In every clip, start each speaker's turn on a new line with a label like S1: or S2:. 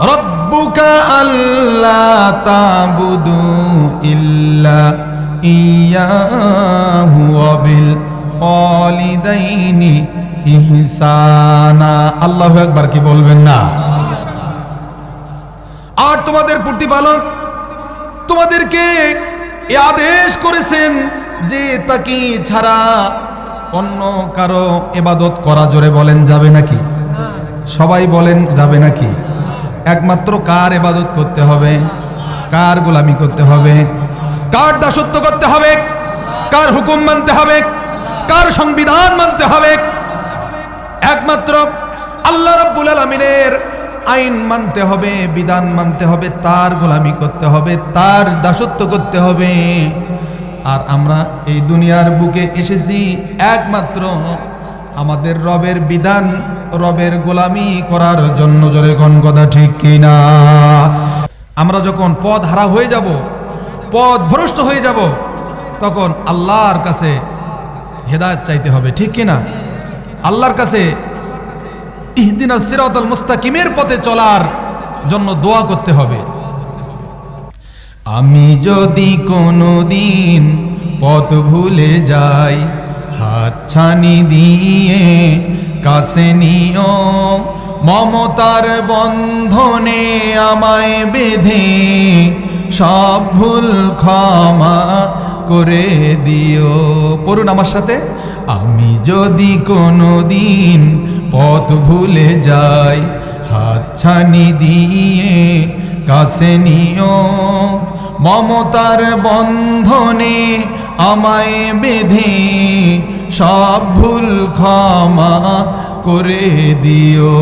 S1: রব্বুকা আল্লাহ তাবুদু ইল্লা একবার কি বলবেন না? আর তোমাদের প্রতিপালক তোমাদেরকে আদেশ করেছেন যে তাকে ছাড়া অন্য কারও এবাদত করা জোরে বলেন, যাবে নাকি? সবাই বলেন, যাবে নাকি? একমাত্র কার এবাদত করতে হবে? কার গোলামি করতে হবে? কার দাসত্ব করতে হবে? কার হুকুম মানতে হবে? কার সংবিধান মানতে হবে? একমাত্র আল্লাহ রাব্বুল আলামিনের আইন মানতে হবে, বিধান মানতে হবে, তার গোলামি করতে হবে, তার দাসত্ব করতে হবে। আর আমরা এই দুনিয়ার বুকে এসেছি একমাত্র আমাদের রবের বিধান, রবের গোলামি করার জন্য জোরে কথা ঠিক কিনা? আমরা যখন পথ হারা হয়ে যাব, পথ ভ্রষ্ট হয়ে যাব, তখন আল্লাহর কাছে হেদায়ত চাইতে হবে, ঠিক কিনা? আল্লাহর কাছে ইহদিনা সিরাতাল মুস্তাকিমের পথে চলার জন্য দোয়া করতে হবে। আমি যদি কোনো দিন পথ ভুলে যাই ছানি দিয়ে কাছে নিও। মমতার বন্ধনে আমায় বেঁধে সব ভুল ক্ষমা করে দিও। পড়ুন আমার সাথে। আমি যদি কোনো দিন পথ ভুলে যাই, হাত ছানি দিয়ে কাছে নিও। মমতার বন্ধনে আমায় বেঁধে সব ভুল ক্ষমা করে দিও।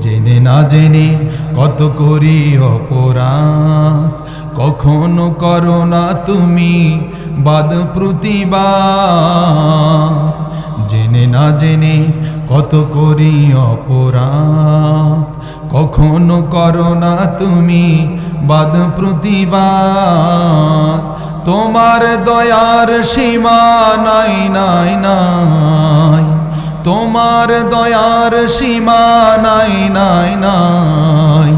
S1: জেনে না জেনে কত করি অপরাধ। কখনো করো না তুমি বাদ প্রতিবাদ। জেনে না জেনে কত করি অপরাধ। কখনো করো না তুমি বাদ প্রতিবাদ। তোমার দয়ার সীমা নাই নাই নাই। তোমার দয়ার সীমা নাই নাই নাই।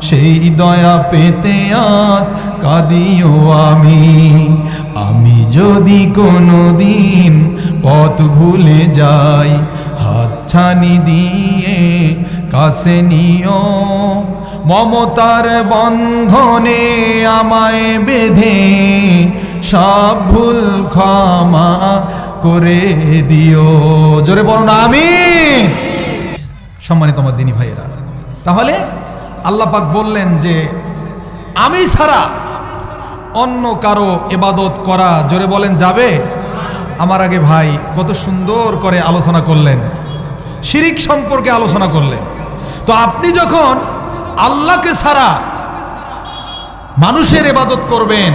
S1: সেই দয়া পেতে আস কাঁদিও আমি। আমি যদি কোনো দিন পথ ভুলে যাই হাত ছানি দিয়ে কাছে নিও। মমতার বন্ধনে আমায় বেঁধে সব ভুল ক্ষমা করে দিও। জোরে বলো না আমি সম্মানিত আমার দিনী ভাইয়েরা, তাহলে আল্লাহ পাক বললেন যে, আমি ছাড়া অন্য কারও এবাদত করা, জোরে বলেন, যাবে? আমার আগে ভাই কত সুন্দর করে আলোচনা করলেন, শিরিক সম্পর্কে আলোচনা করলেন। তো আপনি যখন আল্লাহকে ছাড়া মানুষের এবাদত করবেন,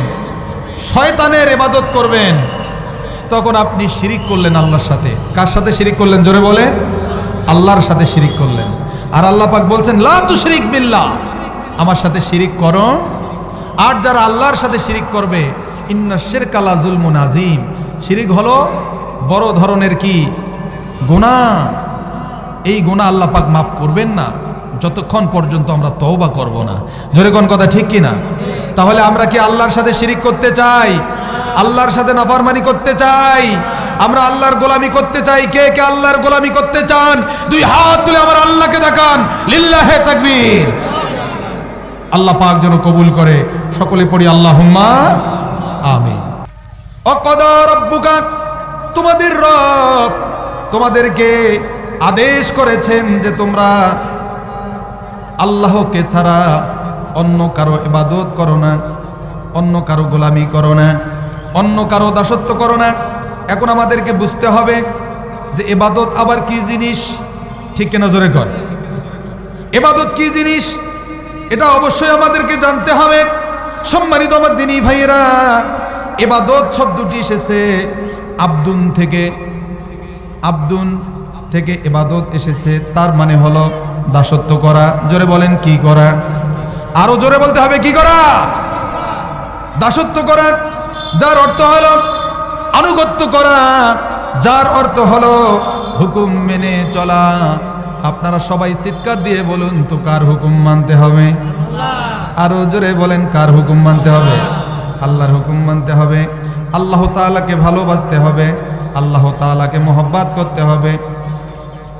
S1: শয়তানের এবাদত করবেন, তখন আপনি শিরিক করলেন আল্লাহর সাথে। কার সাথে শিরিক করলেন? জোরে বলেন। আল্লাহর সাথে শিরিক করলেন। আর আল্লাহ পাক বলছেন, লা শিরিক বিল্লাহ। আমার সাথে শিরিক করো। আর যারা আল্লাহর সাথে শিরিক করবে, ইন্না জুলমুন আজিম শিরিক হলো বড় ধরনের কি? গুণা এই গুণা আল্লাহ পাক মাফ করবেন না। যতক্ষণ পর্যন্ত আমরা তওবা করব না। জোরে কোন কথা ঠিক কি না তাহলে আমরা কি আল্লাহর সাথে শিরিক করতে চাই? আল্লাহর সাথে নাফরমানি করতে চাই? আমরা আল্লাহর গোলামি করতে চাই? কে কে আল্লাহর গোলামি করতে চান? দুই হাত তুলে আমার আল্লাহকে দেখান। লিল্লাহে তাকবীর। আল্লাহ পাক যেন কবুল করে। সকলে পড়ি আল্লাহুম্মা আমিন। অকদা রব্বুকা, তোমাদের রব তোমাদেরকে আদেশ করেছেন যে তোমরা আল্লাহকে ছাড়া অন্য কারও ইবাদত করো না, অন্য কারও গোলামি করো না, অন্য কারও দাসত্ব করো না। এখন আমাদেরকে বুঝতে হবে যে এবাদত আবার কি জিনিস? ঠিক কিনা জোরে কর এবাদত কি জিনিস? এটা অবশ্যই আমাদেরকে জানতে হবে। সম্মানিত আমার দিনী ভাইয়েরা এবাদত শব্দটি এসেছে আব্দুন থেকে। আব্দুন থেকে এবাদত এসেছে, তার মানে হলো দাসত্ব করা, জোরে বলেন কি করা? আরও জোরে বলতে হবে, কি করা? দাসত্ব করা, যার অর্থ হলো আনুগত্য করা, যার অর্থ হলো হুকুম মেনে চলা। আপনারা সবাই চিৎকার দিয়ে বলুন তো, কার হুকুম মানতে হবে? আরও জোরে বলেন, কার হুকুম মানতে হবে? আল্লাহর হুকুম মানতে হবে। আল্লাহ তাআলাকে ভালোবাসতে হবে। আল্লাহ তাআলাকে মোহব্বত করতে হবে।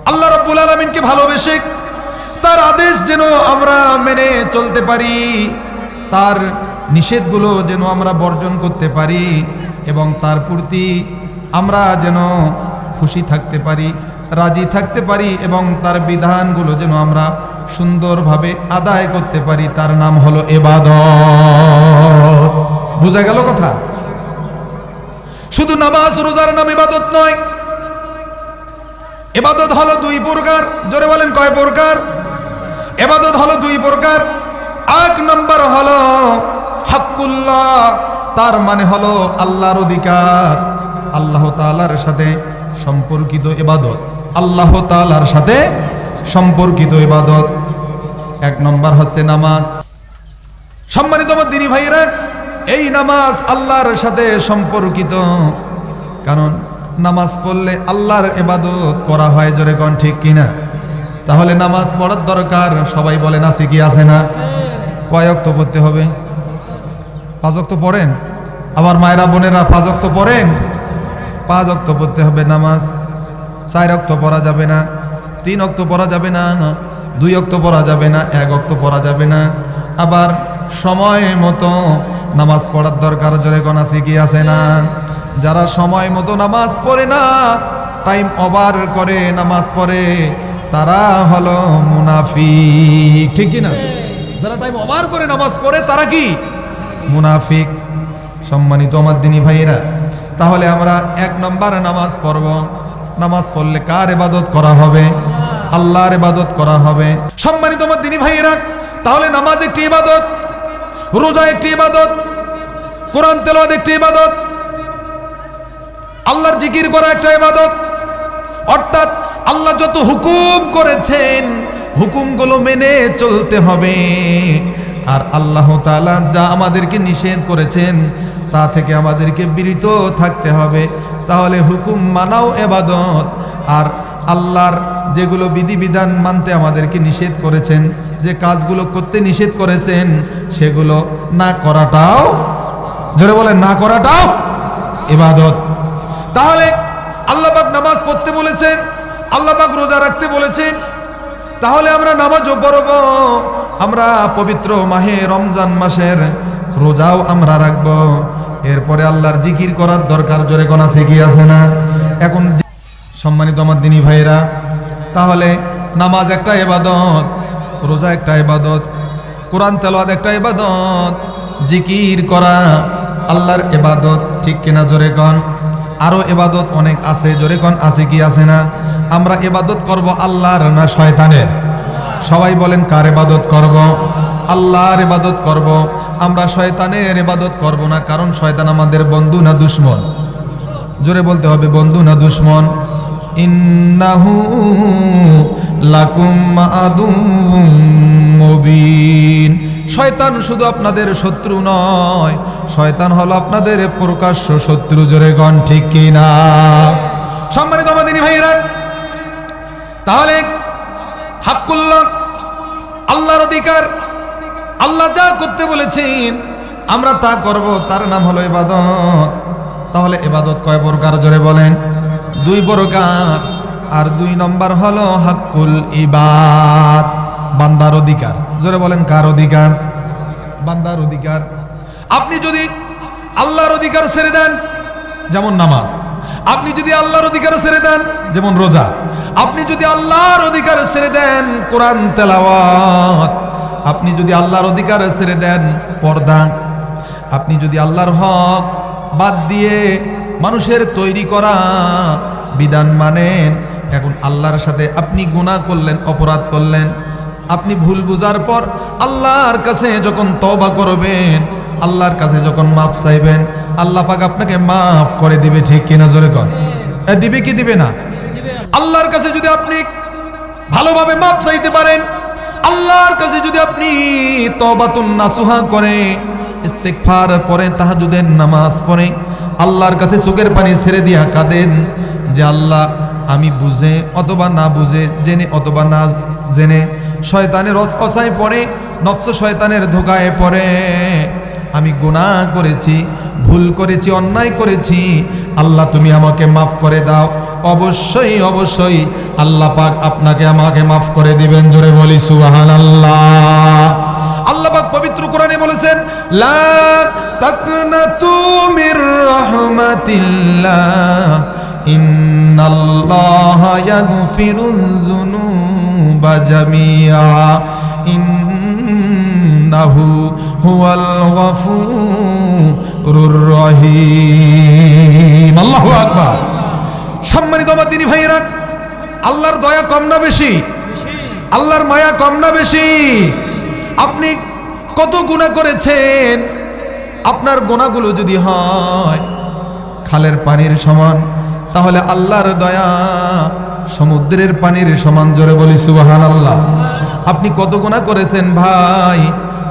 S1: আল্লাহ রব্বুল আলমিনকে ভালোবেসে তার আদেশ যেন আমরা মেনে চলতে পারি, তার নিষেধগুলো যেন আমরা বর্জন করতে পারি এবং তার প্রতি আমরা যেন খুশি থাকতে পারি, রাজি থাকতে পারি এবং তার বিধানগুলো যেন আমরা সুন্দরভাবে আদায় করতে পারি, তার নাম হলো এবাদত বোঝা গেল কথা? শুধু নামাজ, রোজার নাম এবাদত নয় এবাদত হলো দুই প্রকার, জোরে বলেন কয় প্রকার? এবাদত হলো দুই প্রকার। এক নম্বর হলো হাক্কুল্লাহ, তার মানে হলো আল্লাহর অধিকার, আল্লাহ তাআলার সাথে সম্পর্কিত এবাদত। আল্লাহ তালার সাথে সম্পর্কিত এবাদত। এক নম্বর হচ্ছে নামাজ। সম্মানিত আমার দিনী ভাইরা এই নামাজ আল্লাহর সাথে সম্পর্কিত। কারণ নামাজ পড়লে আল্লাহর এবাদত করা হয়, জোরে কন ঠিক কিনা? তাহলে নামাজ পড়ার দরকার। সবাই বলেন, আছে কি, আছে না? কয় অক্ত পড়তে হবে? পাঁচ অক্ত পড়েন? আমার মায়েরা, বোনেরা, পাঁচ অক্ত পড়েন? পাঁচ অক্ত পড়তে হবে নামাজ। চার অক্ত পড়া যাবে না, তিন অক্ত পড়া যাবে না, দুই অক্ত পড়া যাবে না, এক অক্ত পড়া যাবে না। আবার সময় মতো নামাজ পড়ার দরকার, জোরে কোন আছে কি, আছে না? যারা সময় মতো নামাজ পড়ে না টাইম ওভার করে নামাজ পড়ে তারা হলো মুনাফিক। ঠিক না যারা টাইম ওভার করে নামাজ পড়ে, তারা কি? মুনাফিক। সম্মানিত আমার দিনী ভাইয়েরা, তাহলে আমরা এক নম্বর নামাজ পড়ব। নামাজ পড়লে কার ইবাদত করা হবে? আল্লাহর ইবাদত করা হবে। সম্মানিত আমার দিনী ভাইয়েরা, তাহলে নামাজ একটি ইবাদত রোজা একটি ইবাদত, কোরআন তেলাওয়াত একটি ইবাদত, আল্লাহর জিকির করা একটা ইবাদত, অর্থাৎ আল্লাহ যত হুকুম করেছেন, হুকুমগুলো মেনে চলতে হবে। আর আল্লাহ তাআলা যা আমাদেরকে নিষেধ করেছেন, তা থেকে আমাদেরকে বিরত থাকতে হবে। তাহলে হুকুম মানাও এবাদত। আর আল্লাহর যেগুলো বিধিবিধান মানতে আমাদেরকে নিষেধ করেছেন, যে কাজগুলো করতে নিষেধ করেছেন, সেগুলো না করাটাও, জোরে বলেন, না করাটাও ইবাদত তাহলে আল্লাহবাক নামাজ পড়তে বলেছেন আল্লাহবাক রোজা রাখতে বলেছেন, তাহলে আমরা নামাজও পড়ব। আমরা পবিত্র মাহে রমজান মাসের রোজাও আমরা রাখব। এরপরে আল্লাহর জিকির করার দরকার, জোরে কোন কি আছে না? এখন সম্মানিত আমার দিনী ভাইরা তাহলে নামাজ একটা এবাদত রোজা একটা এবাদত কোরআন তেলাওয়াত একটা এবাদত জিকির করা আল্লাহর এবাদত ঠিক কিনা জোরে কন? আরও এবাদত অনেক আছে, জোরে কন আছে কি আছে না? আমরা এবাদত করব আল্লাহর না শয়তানের? সবাই বলেন, কার এবাদত করব? আল্লাহর এবাদত করব। আমরা শয়তানের এবাদত করব না, কারণ শয়তান আমাদের বন্ধু না দুশ্মন। জোরে বলতে হবে, বন্ধু না দুশ্মন? ইন্নাহু লাকুম আদুম মুবিন। শয়তান শুধু আপনাদের শত্রু নয়, শয়তান হলো আপনাদের প্রকাশ্য শত্রু, জোরে গণ ঠিক কিনা? সম্মানিত আমাদিনী ভাইয়েরা তাহলে হাক্কুল্লাহ, আল্লাহর অধিকার, আল্লাহ যা করতে বলেছেন, আমরা তা করব, তার নাম হলো ইবাদত। তাহলে ইবাদত কয় প্রকার, জোরে বলেন? দুই প্রকার, আর দুই নম্বর হলো হাক্কুল ইবাদ, বান্দার অধিকার। জোরে বলেন, কার অধিকার? বান্দার অধিকার। আপনি যদি আল্লাহর অধিকার ছেড়ে দেন, যেমন নামাজ, আপনি যদি আল্লাহর অধিকার ছেড়ে দেন, যেমন রোজা আপনি যদি আল্লাহর অধিকার ছেড়ে দেন কোরআন তেলাওয়াত, আপনি যদি আল্লাহর অধিকার ছেড়ে দেন পর্দা, আপনি যদি আল্লাহর হক বাদ দিয়ে মানুষের তৈরি করা বিধান মানেন, এখন আল্লাহর সাথে আপনি গুণা করলেন, অপরাধ করলেন, আপনি ভুল বুঝার পর আল্লাহর কাছে যখন তবা করবেন, আল্লাহর কাছে যখন মাফ চাইবেন, আল্লাহ পাক আপনাকে মাফ করে দিবে, ঠিক কিনা জোরে কর দিবে কি দিবে না? আল্লাহর কাছে যদি আপনি ভালোভাবে মাপ চাইতে পারেন, আল্লাহর কাছে যদি আপনি তবাতুন নাসুহা করে, ইস্তেগফার পরে, তাহাজুদের নামাজ পড়ে, আল্লাহর কাছে চোখের পানি ছেড়ে দিয়া কাঁদেন যে, আল্লাহ, আমি বুঝে অথবা না বুঝে, জেনে অথবা না জেনে শয়তানের অসায় পড়ে, নফস শয়তানের ধোকায় পড়ে। আমি গুনাহ করেছি, ভুল করেছি, অন্যায় করেছি, আল্লাহ তুমি আমাকে মাফ করে দাও। অবশ্যই অবশ্যই আল্লাহ পাক আপনাকে আমাকে মাফ করে দিবেন, জোরে বলি সুবাহান আল্লাহ আল্লাহ পাক পবিত্র কোরআনে বলেছেন, লা তাকনাতু মির রাহমাতিল্লাহ, ইন্নাল্লাহা ইয়াগফিরুয যুনুবা জামিআ, ইন্নাহু হুয়াল গফুরুর রহিম। আল্লাহু আকবার। সম্মানিত আমার দিনী ভাইয়েরা, আল্লাহর দয়া কম না বেশি, আল্লাহর মায়া কম না বেশি। আপনি কত গুণা করেছেন? আপনার গোনাগুলো যদি হয়, খালের পানির সমান, তাহলে আল্লাহর দয়া সমুদ্রের পানির সমান জোরে বলি সুবাহান আল্লাহ আপনি কত গোনা করেছেন ভাই?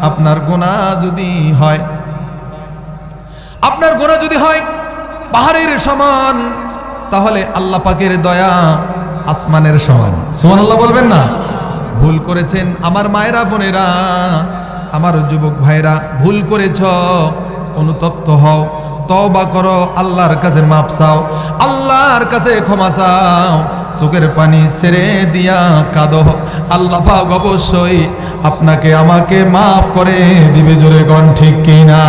S1: আপনার গোনা যদি হয়, আপনার গোনা যদি হয়, পাহাড়ের সমান তাহলে আল্লাহ পাকের দয়া আসমানের সমান। সুমান আল্লাহ বলবেন না? ভুল করেছেন আমার মায়েরা, বোনেরা, আমার যুবক ভাইরা ভুল করেছ, অনুতপ্ত হও, তওবা করো, আল্লাহর কাছে মাপ চাও, আল্লাহর কাছে ক্ষমা চাও, চোখের পানি ছেড়ে দিয়া কাঁদো। আল্লাহ পাক অবশ্যই আপনাকে, আমাকে মাফ করে দিবে। জোরে গণ ঠিক কিনা?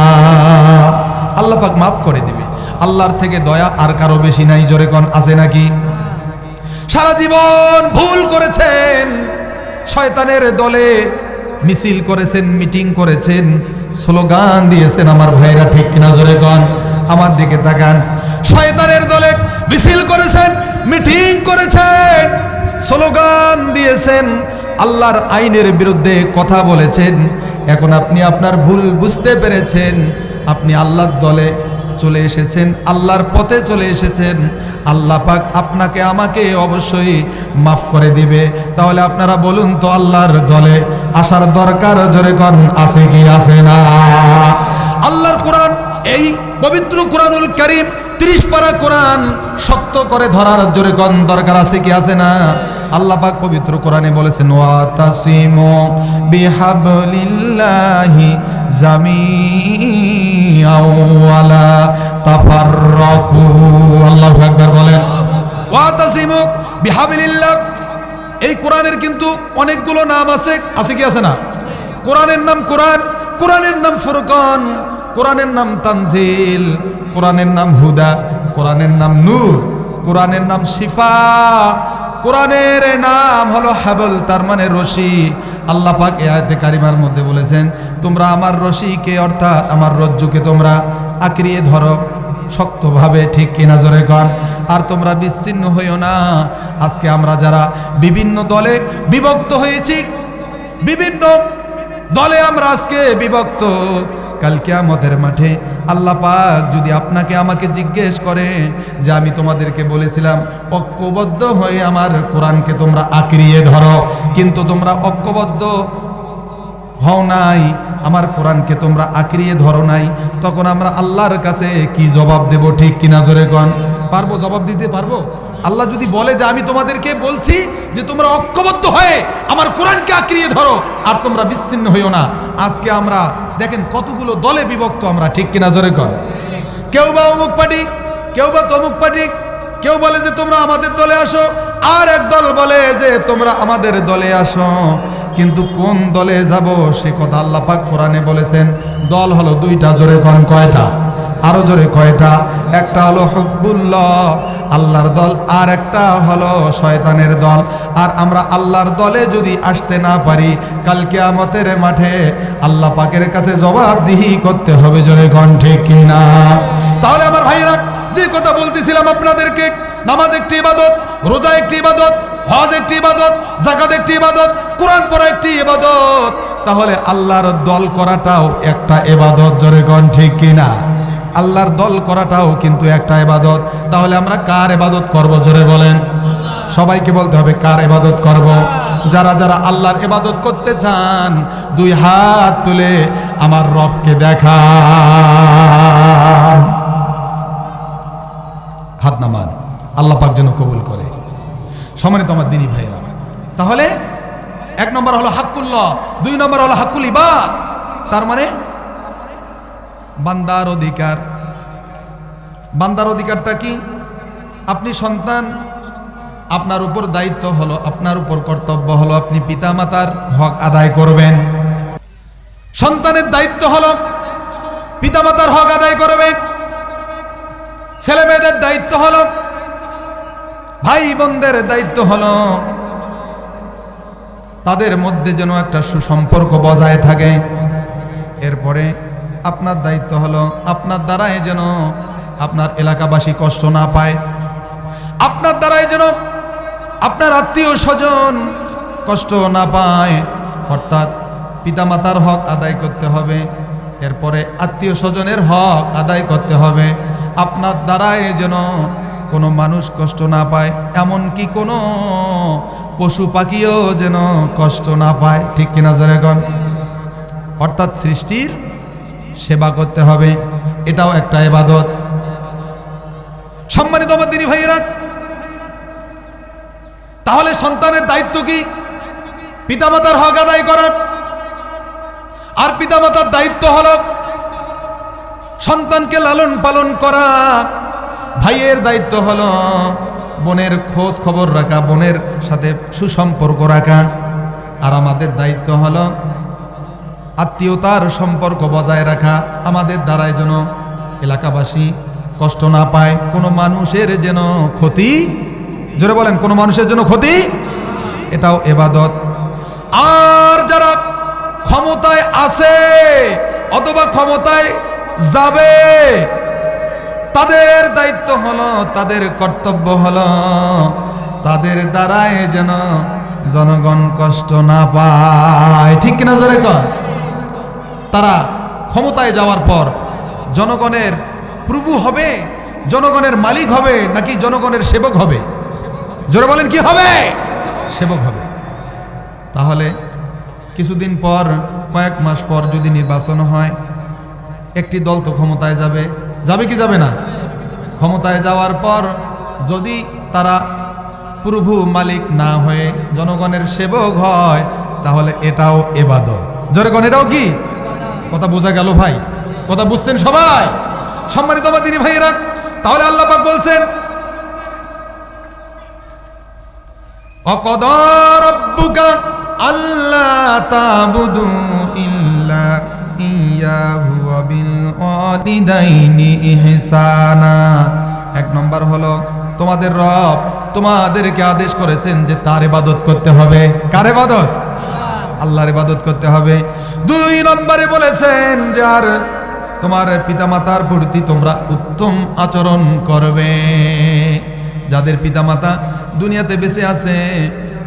S1: আল্লাহ পাক মাফ করে দিবে। আল্লাহর থেকে দয়া আর কারও বেশি নাই, জোরে কন, আছে নাকি? সারা জীবন ভুল করেছেন, শয়তানের দলে মিছিল করেছেন, মিটিং করেছেন, স্লোগান দিয়েছেন আমার ভাইরা, ঠিক কিনা জোরে কন? আমার দিকে তাকান। শয়তানের দলে মিছিল করেছেন, মিটিং করেছেন, স্লোগান দিয়েছেন, আল্লাহর আইনের বিরুদ্ধে কথা বলেছেন। এখন আপনি আপনার ভুল বুঝতে পেরেছেন, আপনি আল্লাহর দলে চলে এসেছেন, আল্লাহর পথে চলে এসেছেন। আল্লাহ পাক আপনাকে আমাকে অবশ্যই মাফ করে দিবে। তাহলে আপনারা বলুন তো আল্লাহর দলে আসার দরকার জোরে কন আছে কি আছে না? আল্লাহর কোরআন, এই পবিত্র কোরআনুল করিম ত্রিশ পারা কোরআন সত্য করে ধরার জোরে কন দরকার আছে কি আছে না? আল্লাহ পাক পবিত্র কোরআনে বলেছেন ওয়া তাসিমু বিহাবলিল্লাহি জামিআ বিহাবলিল্লাহ এই কোরআনের কিন্তু অনেকগুলো নাম আছে আছে কি আছে না? কোরআনের নাম কোরআন, কোরআনের নাম ফুরকান, কোরআনের নাম তানজিল, কোরআনের নাম হুদা, কোরআনের নাম নূর, কোরআনের নাম শিফা, কোরআনের নাম হলো হাবল, তার মানে রশি। আল্লাহ পাক এ কারিমার মধ্যে বলেছেন, তোমরা আমার রশিকে অর্থাৎ আমার রজ্জুকে তোমরা আঁকড়িয়ে ধরো, শক্তভাবে, ঠিক কিনা জোরে কন? আর তোমরা বিচ্ছিন্ন হইও না। আজকে আমরা যারা বিভিন্ন দলে বিভক্ত হয়েছি, বিভিন্ন দলে আমরা আজকে বিভক্ত। কালকে আমাদের মাঠে আল্লাহ পাক যদি আপনাকে আমাকে জিজ্ঞেস করে যে আমি তোমাদেরকে বলেছিলাম, ঐক্যবদ্ধ হয়ে আমার কোরআনকে তোমরা আঁকড়িয়ে ধরো, কিন্তু তোমরা ঐক্যবদ্ধ হও নাই, আমার কোরআনকে তোমরা আঁকড়িয়ে ধরো নাই, তখন আমরা আল্লাহর কাছে কি জবাব দেব, ঠিক কিনা জোরে কন? পারব, জবাব দিতে পারব? আল্লাহ যদি বলে যে আমি তোমাদেরকে বলছি যে তোমরা ঐক্যবদ্ধ হয়ে আমার কোরআনকে আঁকড়িয়ে ধরো, আর তোমরা বিচ্ছিন্ন হইও না। আজকে আমরা দেখেন কতগুলো দলে বিভক্ত আমরা, ঠিক কিনা জোরে কর কেউ বা অমুক পার্টি, কেউ বা তমুক পার্টি, কেউ বলে যে তোমরা আমাদের দলে আসো, আর এক দল বলে যে তোমরা আমাদের দলে আসো। কিন্তু কোন দলে যাব, সে কথা আল্লাহ পাক কোরআনে বলেছেন। দল হলো দুইটা, জোরে কন, কয়টা? আরও জোরে কয়টা? একটা হলো হব্বুল্লাহ আল্লাহর দল, আর একটা হলো শয়তানের দল। আর আমরা আল্লাহর দলে যদি আসতে না পারি কালকে আমাদের মাঠে আল্লাহ পাকের কাছে জবাবদিহি করতে হবে, জোরে কন ঠিক কিনা? তাহলে আমার ভাইরা যে কথা বলতেছিলাম আপনাদেরকে, নামাজ একটি ইবাদত, রোজা একটি ইবাদত, হজ একটি ইবাদত জাকাত একটি ইবাদত, কোরআন পড়া একটি ইবাদত, তাহলে আল্লাহর দল করাটাও একটা ইবাদত, জোরে কন ঠিক কিনা? আল্লাহর দল করাটাও কিন্তু একটা এবাদত তাহলে আমরা কার এবাদত করব, জোরে বলেন? সবাইকে বলতে হবে, কার এবাদত করব? যারা যারা আল্লাহর এবাদত করতে চান, দুই হাত তুলে আমার রবকে দেখান। হাত নামান, আল্লাহ পাক যেন কবুল করে। সম্মানিত আমার দিনী ভাইয়েরা, তাহলে এক নম্বর হলো হাক্কুল্লাহ, দুই নম্বর হলো হাক্কুল ইবাদ। তার মানে বান্দার অধিকার। বান্দার অধিকারটা কি? আপনি সন্তান, আপনার উপর দায়িত্ব হলো, আপনার উপর কর্তব্য হলো, আপনি পিতামাতার হক আদায় করবেন। সন্তানের দায়িত্ব হলো, পিতামাতার হক আদায় করবে ছেলে মেয়েদের দায়িত্ব হলো ভাই বোনদের দায়িত্ব হলো, তাদের মধ্যে যেন একটা সুসম্পর্ক বজায় থাকে। এরপরে আপনার দায়িত্ব হলো, আপনার দ্বারাই যেন আপনার এলাকাবাসী কষ্ট না পায়। আপনার দ্বারাই যেন আপনার আত্মীয় স্বজন কষ্ট না পায়। অর্থাৎ পিতামাতার হক আদায় করতে হবে, এরপরে আত্মীয় স্বজনের হক আদায় করতে হবে। আপনার দ্বারাই যেন কোনো মানুষ কষ্ট না পায় এমন কি কোনো পশু পাখিও যেন কষ্ট না পায়। ঠিক কিনা যারা এখন অর্থাৎ সৃষ্টির সেবা করতে হবে। এটাও একটা এবাদত সম্মানিত আমার ভাইয়েরা, তাহলে সন্তানের দায়িত্ব কি? পিতামাতার হক আদায় করা। আর পিতামাতার দায়িত্ব হল সন্তানকে লালন পালন করা। ভাইয়ের দায়িত্ব হল বোনের খোঁজ খবর রাখা, বোনের সাথে সুসম্পর্ক রাখা। আর আমাদের দায়িত্ব হলো আত্মীয়তার সম্পর্ক বজায় রাখা আমাদের দ্বারাই যেন এলাকাবাসী কষ্ট না পায়, কোনো মানুষের যেন ক্ষতি, জোরে বলেন, কোনো মানুষের জন্য ক্ষতি? এটাও এবাদত। আর যারা ক্ষমতায় আছে অথবা ক্ষমতায় যাবে, তাদের দায়িত্ব হলো, তাদের কর্তব্য হলো, তাদের দ্বারাই যেন জনগণ কষ্ট না পায়। ঠিক কিনা জোরে কর তারা ক্ষমতায় যাওয়ার পর জনগণের প্রভু হবে, জনগণের মালিক হবে নাকি জনগণের সেবক হবে? জোরে বলেন, কি হবে? সেবক হবে। তাহলে কিছুদিন পর, কয়েক মাস পর যদি নির্বাচন হয়, একটি দল তো ক্ষমতায় যাবে। যাবে কি যাবে না? ক্ষমতায় যাওয়ার পর যদি তারা প্রভু মালিক না হয়ে জনগণের সেবক হয়, তাহলে এটাও এবাদত। জনগণ এটাও কি? কথা বোঝা গেল ভাই, কথা বুঝছেন সবাই? সম্মানিত দিনী ভাইয়েরা, তাহলে আল্লাহ পাক বলছেন অকদর রব্বুকা আল্লাহ তাবুদু ইল্লা ইয়াহু বিল ওয়ালিদাইনি ইহসানা। এক নম্বর হলো, তোমাদের রব তোমাদেরকে আদেশ করেছেন যে তার ইবাদত করতে হবে। কার ইবাদত? আল্লাহর ইবাদত করতে হবে। দুই নম্বরে বলেছেন যার তোমার পিতামাতার প্রতি তোমরা উত্তম আচরণ করবে। যাদের পিতামাতা দুনিয়াতে বেঁচে আছে,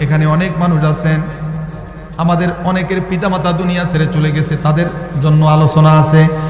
S1: এখানে অনেক মানুষ আছেন। আমাদের অনেকের পিতামাতা দুনিয়া ছেড়ে চলে গেছে, তাদের জন্য আলোচনা আছে।